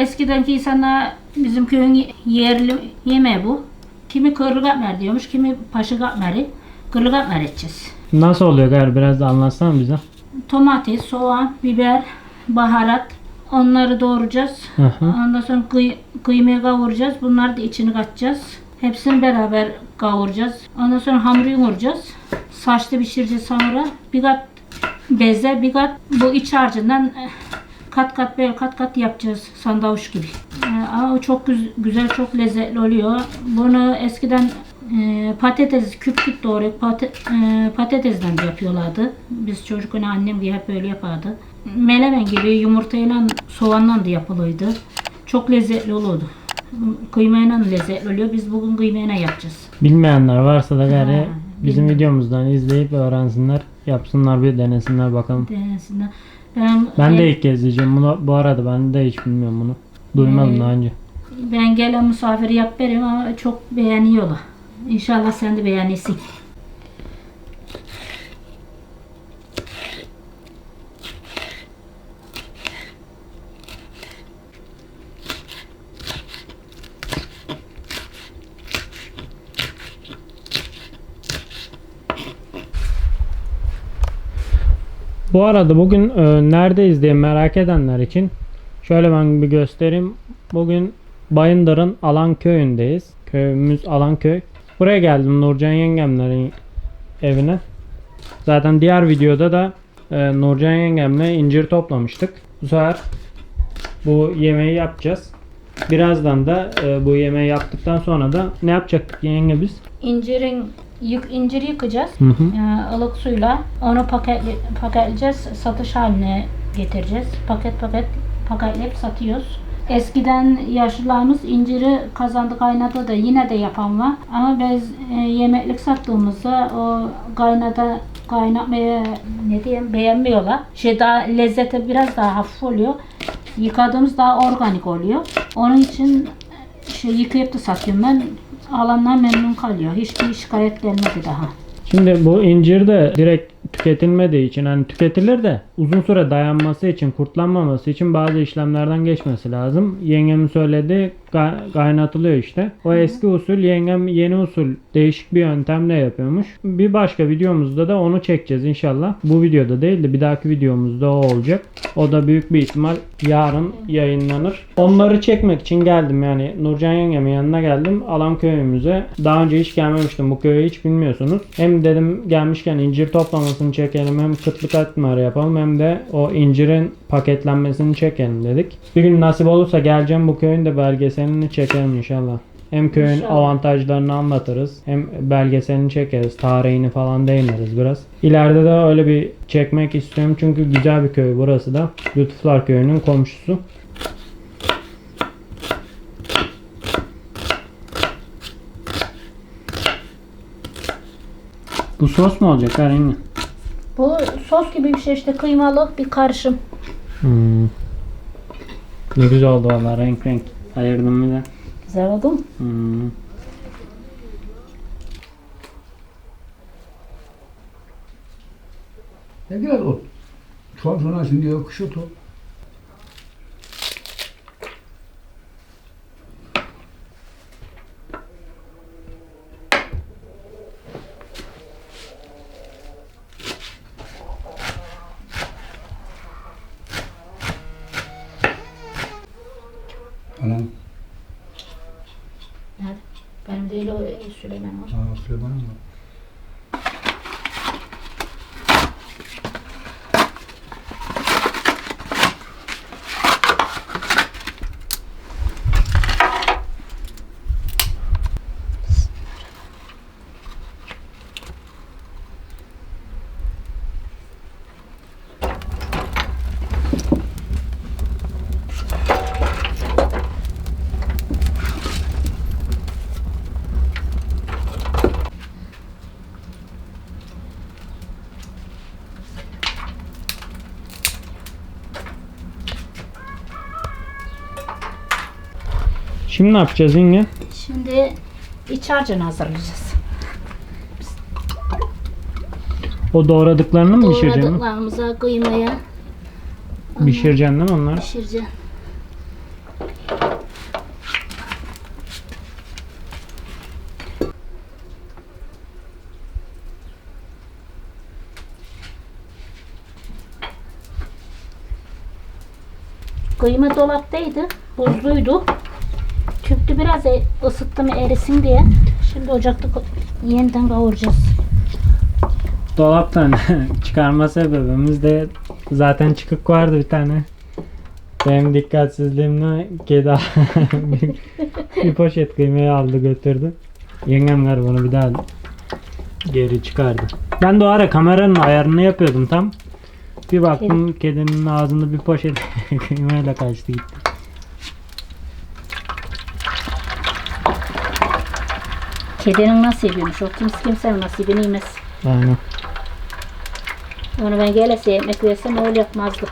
Eskidenki insanlar bizim köyün yerli yemeği bu. Kimi kırlı katmer diyormuş, kimi paşı katmeri. Kırlı katmer edeceğiz. Nasıl oluyor gari biraz da anlatsana bize. Domates, soğan, biber, baharat onları doğrayacağız. Hı hı. Ondan sonra kıy, kıymayı kavuracağız. Bunları da içini katacağız. Hepsini beraber kavuracağız. Ondan sonra hamuru yoğuracağız. Saçta pişireceğiz hamura. Bir kat beze, bir kat bu iç harcından kat kat böyle kat kat yapacağız sandviç gibi. Ama o çok güz- güzel, çok lezzetli oluyor. Bunu eskiden eh, patates küp küp doğrayıp pate, eh, patatesden de yapıyorlardı. Biz çocukken annem diye hep öyle yapardı. Melemen gibi yumurtayla soğanla da yapılıydı. Çok lezzetli olurdu. Kıymayla lezzetli oluyor. Biz bugün kıymayla yapacağız. Bilmeyenler varsa da gari Ha, bizim videomuzdan izleyip öğrensinler. Yapsınlar bir denesinler bakalım. Denesinler. Ben, Ben de e, ilk kez yiyeceğim. Bunu, bu arada ben de hiç bilmiyorum bunu. Duymadım Ee, daha önce. ben gelen misafir yap verim ama çok beğeniyorlar. İnşallah sen de beğenirsin. Bu arada bugün e, neredeyiz diye merak edenler için şöyle ben bir göstereyim. Bugün Bayındır'ın Alan köyündeyiz. Köyümüz Alanköy. Buraya geldim Nurcan yengemlerin evine. Zaten diğer videoda da e, Nurcan yengemle incir toplamıştık. Bu sefer bu yemeği yapacağız. Birazdan da e, bu yemeği yaptıktan sonra da ne yapacaktık yenge biz? İncirin yık, inciri yıkacağız. Hı hı. Ee, ılık suyla onu paketli, paketleyeceğiz. Satış haline getireceğiz. Paket paket paketleyip satıyoruz. Eskiden yaşlılarımız inciri kazandı kaynadı da yine de yapan var. Ama biz e, yemeklik sattığımızda o kaynada kaynatmaya ne diyeyim beğenmiyorlar. Şey daha lezzeti biraz daha hafif oluyor. Yıkadığımız daha organik oluyor. Onun için şey yıkayıp da satıyorum ben. Alanlar memnun kalıyor. Hiçbir şikayet gelmedi daha. Şimdi bu incir de direkt tüketilmediği için hani tüketilir de uzun süre dayanması için kurtlanmaması için bazı işlemlerden geçmesi lazım. Yengemin söylediği kaynatılıyor işte. O eski usul yengem yeni usul değişik bir yöntemle yapıyormuş. Bir başka videomuzda da onu çekeceğiz inşallah. Bu videoda değil de bir dahaki videomuzda o olacak. O da büyük bir ihtimal yarın yayınlanır. Onları çekmek için geldim yani Nurcan yengemin yanına geldim. Alan köyümüze. Daha önce hiç gelmemiştim. Bu köyü hiç bilmiyorsunuz. Hem dedim gelmişken incir toplamasını çekelim. Hem kıtlık atmarı yapalım. Hem de o incirin paketlenmesini çekelim dedik. Bir gün nasip olursa geleceğim bu köyün de belgeselini çekelim inşallah. Hem köyün İnşallah. avantajlarını anlatırız. Hem belgeselini çekeriz. Tarihini falan değiniriz biraz. İleride de öyle bir çekmek istiyorum. Çünkü güzel bir köy burası da. Lütuflar köyünün komşusu. Bu sos mu olacak Karin? Bu sos gibi bir şey işte kıymalı bir karışım. Hmm. Ne güzel oldu valla renk renk. Ayırdım bir de. Güzel oldu mu? Hmm. Ne güzel. Şu an sonra şimdi kış otu. Anam, Nerede? Benim değil o Süleyman var. aa Süleyman'ım var. Şimdi ne yapacağız yenge? Şimdi iç harcını hazırlayacağız. O doğradıklarını mı pişireceksin? Doğradıklarımıza kıymaya Pişireceksin değil mi onları? pişireceğim. Kıyma dolaptaydı. Buzluydu. Biraz e- ısıttım erisin diye. Şimdi ocakta yeniden kavuracağız. Dolaptan çıkarma sebebimiz de zaten çıkık vardı bir tane. Benim dikkatsizliğimle kedi bir, bir poşet kıymayı aldı götürdü. Yengemler bunu bir daha geri çıkardı. Ben de o ara kameranın ayarını yapıyordum tam. Bir baktım kedinin ağzında bir poşet kıymayla kaçtı gitti. Kedinin nasibiymiş o. Kimse kimsenin nasibini yemez. Aynen. Onu ben gelese ekmek versem öyle yapmazdı.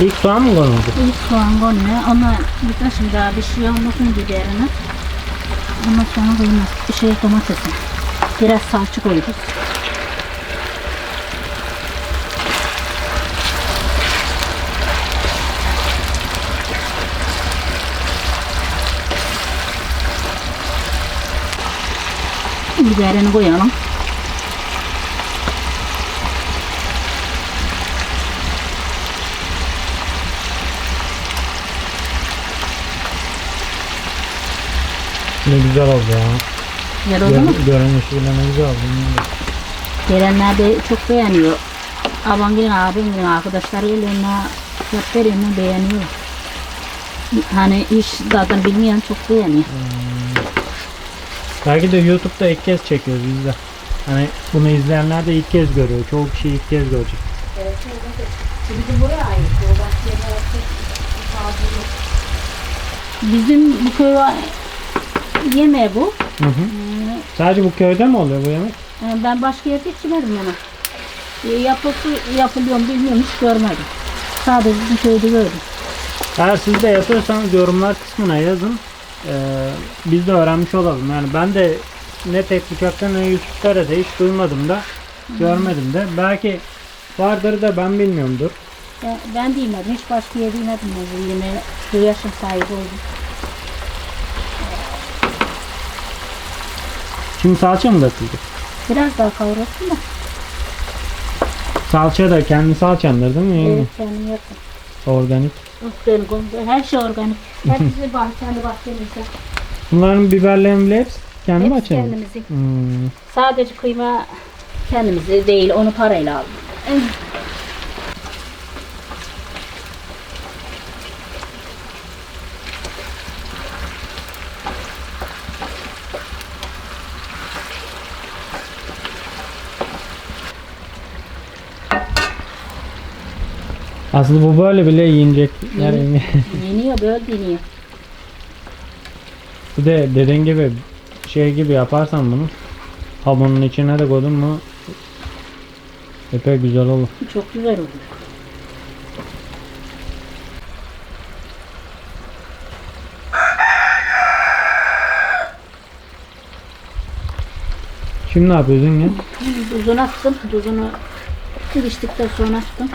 İlk soğan mı konuldu? İlk soğan konuyor. Ona bir taşım daha pişiyor. Ondan biberini. Ondan sonra kıyma, şey domatesi. Biraz salça koyuyoruz. Biberini koyalım. Ne güzel oldu ya. Güzel oldu mu? Gör, görünüşü bile ne güzel oldu. Gelenler de çok beğeniyor. Abangilin abimgilin arkadaşları geliyor. Onlar çok veriyor, onlar beğeniyor. Hani iş zaten bilmeyen çok beğeniyor. Belki de YouTube'da ilk kez çekiyoruz biz de. Hani bunu izleyenler de ilk kez görüyor. Çoğu kişi ilk kez görecek. Bizim buraya ait. Bizim bu köy yemeği bu. Hı hı. Sadece bu köyde mi oluyor bu yemek? Ee, Ben başka yerde yemedim onu. Ee, Yapısı yapılıyor mu bilmiyorum hiç görmedim. Sadece bizim köyde gördüm. Eğer siz de yapıyorsanız yorumlar kısmına yazın. Ee, biz de öğrenmiş olalım. Yani ben de ne tek bıçakta ne YouTube'da da hiç duymadım da görmedim de. Belki vardır da ben bilmiyorumdur. Ben, ben de yemedim. Hiç başka yerde yemedim bu yemeği. Bu yaşın sahibi oldum. Şimdi salça mı katıldı? Biraz daha kavrulsun da. Salça da kendi salçandır değil mi? Evet kendim yaptım. Organik. Organik oldu. Her şey organik. Hepsi bah kendi bahçemizde. Bunların biberlerin bile hepsi kendi Hepsi bahçeniz. kendimizi. Hmm. Sadece kıyma kendimizi değil onu parayla aldım. Aslında bu böyle bile yiyecek. Yani Yeniyor böyle deniyor. bir de dediğin gibi şey gibi yaparsan bunu hamurun içine de koydun mu epey güzel olur. Çok güzel oluyor. Şimdi ne yapıyorsun ya? Tuzunu attım. Tuzunu piştikten sonra attım.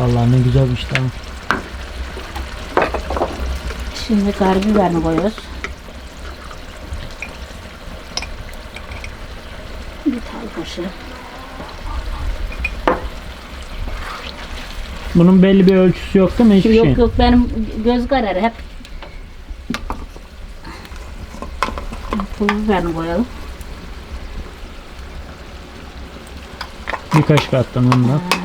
Vallahi ne güzel bir işte. ha. Şimdi karabiberini koyuyoruz. Bir tane kaşığı. Bunun belli bir ölçüsü yok değil mi hiçbir yok şey? yok benim göz kararı hep. Pul biberini koyalım. Bir kaşık attım ondan.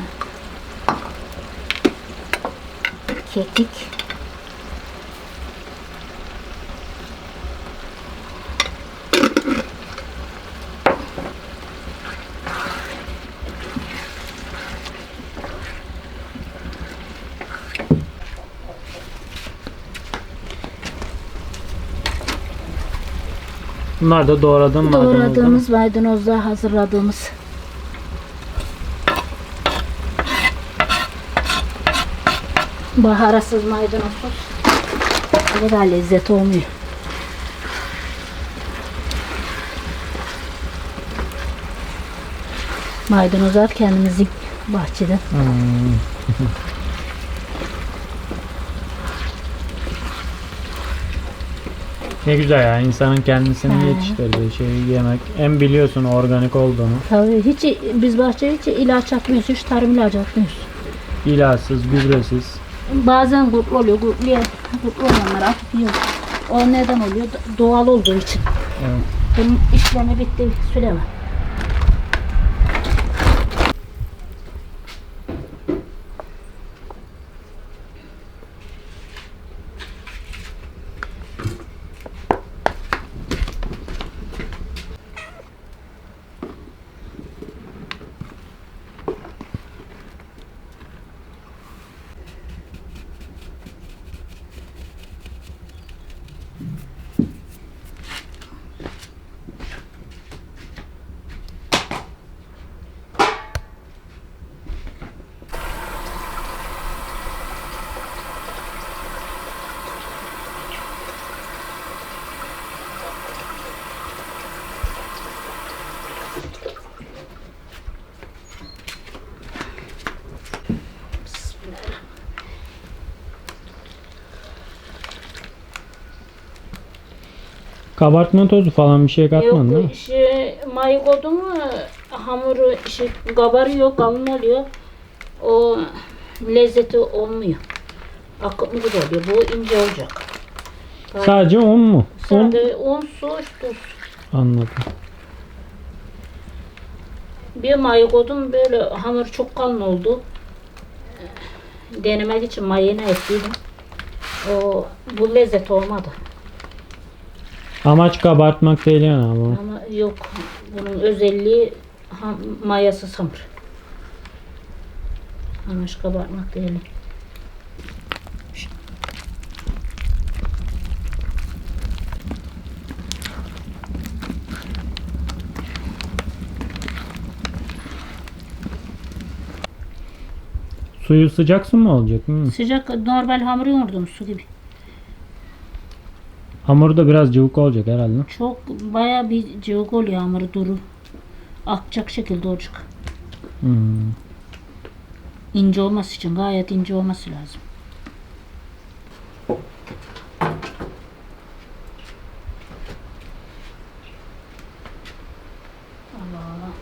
kekik. Bunlar da doğradığım. Doğradığımız maydanozlar hazırladığımız Baharatsız maydanozsuz. Ne kadar lezzet olmuyor. Maydanozlar kendimizin bahçeden. Hmm. Ne güzel ya insanın kendisini He. yetiştirdiği şeyi yemek. Hem biliyorsun organik olduğunu. Tabii hiç biz bahçeye hiç ilaç atmıyoruz, hiç tarım ilacı atmıyoruz. İlaçsız, gübresiz. Bazen kurtlu oluyor, kurtlu, kurtlu olanları atıp yiyoruz. O neden oluyor? Doğal olduğu için. Evet. Bunun işlemi bitti, Süleyman. Kabartma tozu falan bir şey katmadın değil mi? Yok, şey, mayı koydun mu hamuru şey, kabarıyor, kalın oluyor. O lezzeti olmuyor. Akıtlı gibi oluyor. Bu ince olacak. Sadece un mu? Un. Sadece un, su, tuz. Anladım. Bir mayı koydum böyle hamur çok kalın oldu. Denemek için mayına ekledim. O bu lezzet olmadı. Amaç kabartmak değil yani ama. Ama yok. Bunun özelliği ham, mayası hamur. Amaç kabartmak değil. Suyu sıcak su mu olacak? Hı. Sıcak normal hamur yoğurdum su gibi. Hamuru da biraz cıvık olacak herhalde. Çok baya bir cıvık oluyor hamuru duru. Akacak şekilde olacak. Hmm. İnce olması için gayet ince olması lazım. Allah Allah.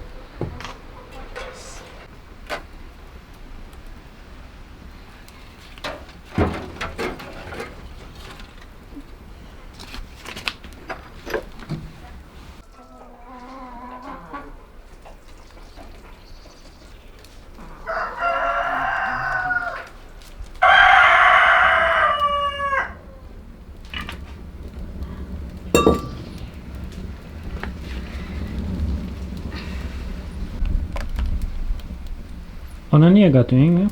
Ona niye katıyorsun yenge?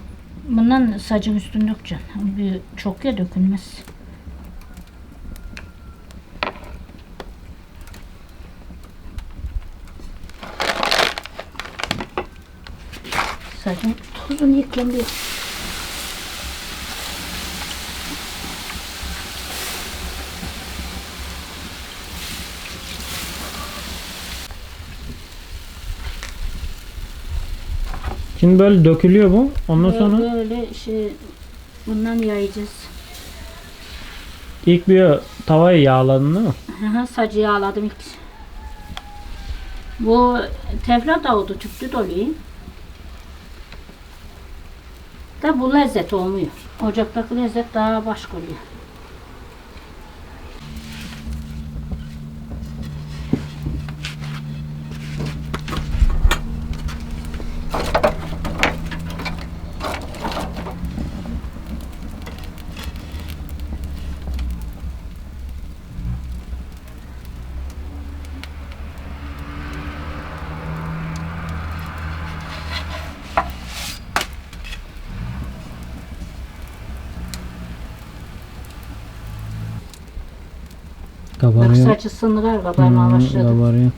Bundan sacın üstünde dökeceksin. Bir çok ya dökülmez. Sacın tuzunu yıkayayım Şimdi böyle dökülüyor bu. Ondan sonra Böyle şey bundan yayacağız. ilk bir tavayı yağladın değil mi? Sacı yağladım ilk. Bu teflon tavuğu tüplü doluyor. Da bu lezzet olmuyor. Ocaktaki lezzet daha başka oluyor. Bakış Kabarıyor. açısını ver kabarmaya Hmm, başladı. kabarıyor.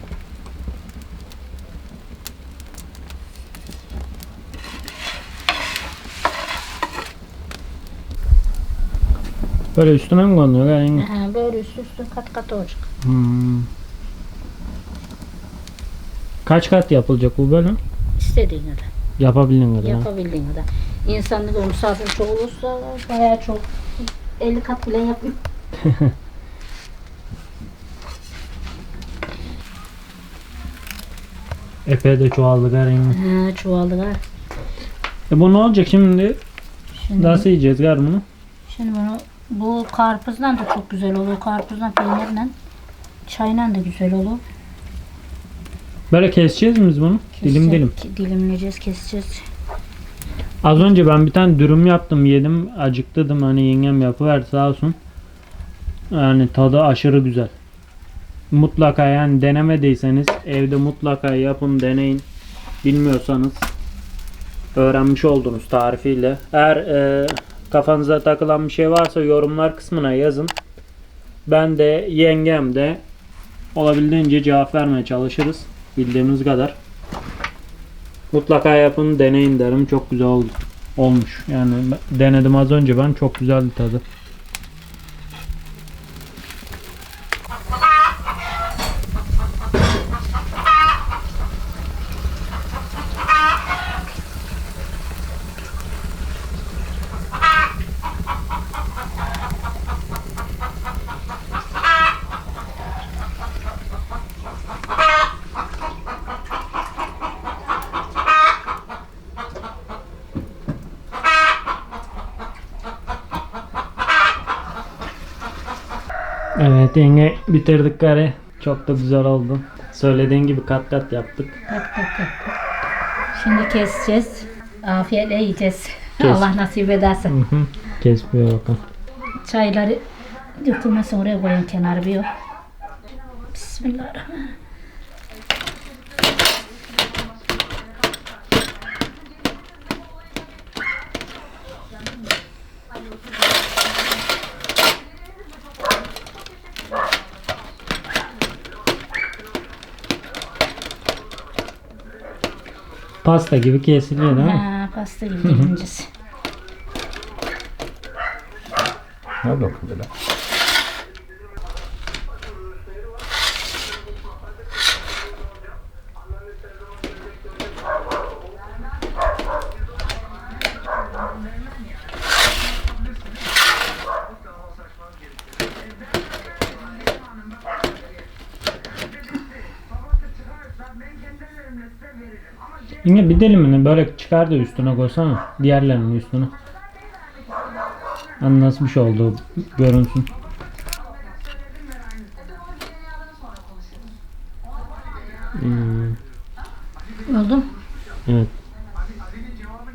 Böyle üstüne mi konuluyor? Yani? He, böyle üst üste kat kat olacak. Hmm. Kaç kat yapılacak bu bölüm? İstediğin kadar. Yapabildiğin kadar. Yapabildiğin kadar. İnsanlık misafir çok olursa bayağı çok. 50 kat bile yapıyor. Epey de çoğaldı galiba. He, çuvaldılar. E bu ne olacak şimdi? Şimdi, Nasıl yiyeceğiz gar bunu? şimdi bunu bu karpuzdan da çok güzel olur. Karpuzdan peynirle çayla da güzel olur. Böyle keseceğiz mi biz bunu? Dilim Keseceğiz- dilim. ki- Dilimleyeceğiz, keseceğiz. Az önce ben bir tane dürüm yaptım yedim acıktım hani yengem yapıverdi sağ olsun. Yani tadı aşırı güzel. Mutlaka yani denemediyseniz evde mutlaka yapın deneyin. Bilmiyorsanız öğrenmiş oldunuz tarifiyle. Eğer e, kafanıza takılan bir şey varsa yorumlar kısmına yazın. Ben de yengem de olabildiğince cevap vermeye çalışırız. Bildiğimiz kadar. Mutlaka yapın deneyin derim. Çok güzel oldu. Olmuş. Yani denedim az önce ben. Çok güzeldi tadı. Yenge bitirdik gari. Çok da güzel oldu. Söylediğin gibi kat kat yaptık. Kat kat kat. Şimdi keseceğiz. Afiyetle yiyeceğiz. Kes. Allah nasip ederse. Hı hı. Kesmiyor bakalım. Çayları dökülmesin oraya koyun kenara bir yok. Bismillahirrahmanirrahim. Pasta gibi kesiliyor değil mi? Ha, pasta gibi dilimleyeceğiz. Ne bakıyor böyle? Yenge bir dilimini böyle çıkar da üstüne koysana. Diğerlerinin üstüne. Hani nasıl bir şey oldu görünsün. Hmm, Oldu mu? evet.